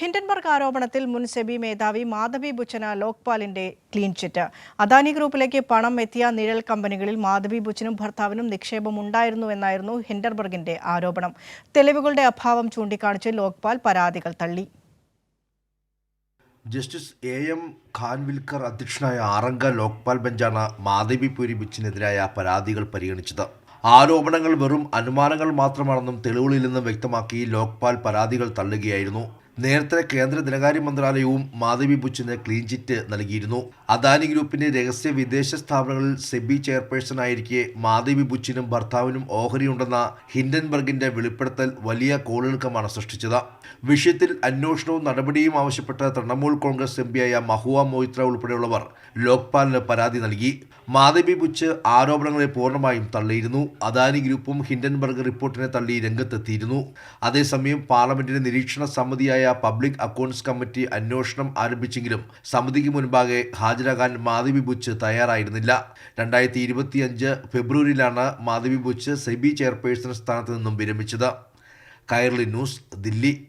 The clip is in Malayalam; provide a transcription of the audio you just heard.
ഹിൻഡൻബർഗ് ആരോപണത്തിൽ മുൻ സെബി മേധാവി മാധവി ബുച്ചന ലോക്പാലിന്റെ ക്ലീൻ ചിറ്റ്. അദാനി ഗ്രൂപ്പിലേക്ക് പണം എത്തിയ നിഴൽ കമ്പനികളിൽ മാധവി ബുച്ചനും ഭർത്താവിനും നിക്ഷേപം ഉണ്ടായിരുന്നു എന്നായിരുന്നു ഹിൻഡൻബർഗിന്റെ ആരോപണം. തെളിവുകളുടെ അഭാവം ചൂണ്ടിക്കാണിച്ച് ലോക്പാൽ പരാതികൾ തള്ളി. ജസ്റ്റിസ് എ എം ഖാൻവിൽക്കർ അധ്യക്ഷനായ ആറംഗ ലോക്പാൽ ബെഞ്ചാണ് മാധവി പൂരി ബുച്ചിനെതിരായ പരാതികൾ പരിഗണിച്ചത്. ആരോപണങ്ങൾ വെറും അനുമാനങ്ങൾ മാത്രമാണെന്നും തെളിവുകളില്ലെന്നും വ്യക്തമാക്കി ലോക്പാൽ പരാതികൾ തള്ളുകയായിരുന്നു നേരത്തെ കേന്ദ്ര ധനകാര്യ മന്ത്രാലയവും മാധവി ബുച്ചിന് ക്ലീൻ ചിറ്റ് നൽകിയിരുന്നു. അദാനി ഗ്രൂപ്പിന്റെ രഹസ്യ വിദേശ സ്ഥാപനങ്ങളിൽ സെബി ചെയർപേഴ്സണായിരിക്കെ മാധവി ബുച്ചിനും ഭർത്താവിനും ഓഹരിയുണ്ടെന്ന ഹിൻഡൻബർഗിന്റെ വെളിപ്പെടുത്തൽ വലിയ കോളിളക്കമാണ് സൃഷ്ടിച്ചത്. വിഷയത്തിൽ അന്വേഷണവും നടപടിയും ആവശ്യപ്പെട്ട തൃണമൂൽ കോൺഗ്രസ് എം പിയായ മഹുവ മൊയ്ത്ര ഉൾപ്പെടെയുള്ളവർ ലോക്പാലിന് പരാതി നൽകി. മാധവി ബുച്ച് ആരോപണങ്ങളെ പൂർണമായും തള്ളിയിരുന്നു. അദാനി ഗ്രൂപ്പും ഹിൻഡൻബർഗ് റിപ്പോർട്ടിനെ തള്ളി രംഗത്തെത്തിയിരുന്നു. അതേസമയം പാർലമെന്റിന്റെ നിരീക്ഷണ സമിതിയായ പബ്ലിക് അക്കൗണ്ട്സ് കമ്മിറ്റി അന്വേഷണം ആരംഭിച്ചെങ്കിലും സമിതിക്ക് മുൻപാകെ ഹാജരാകാൻ മാധവി ബുച്ച് തയ്യാറായിരുന്നില്ല. രണ്ടായിരത്തി ഇരുപത്തിയഞ്ച് ഫെബ്രുവരിയിലാണ് മാധവി ബുച്ച് സെബി ചെയർപേഴ്സൺ സ്ഥാനത്ത് നിന്നും വിരമിച്ചത്. കൈർലി ന്യൂസ് ദില്ലി.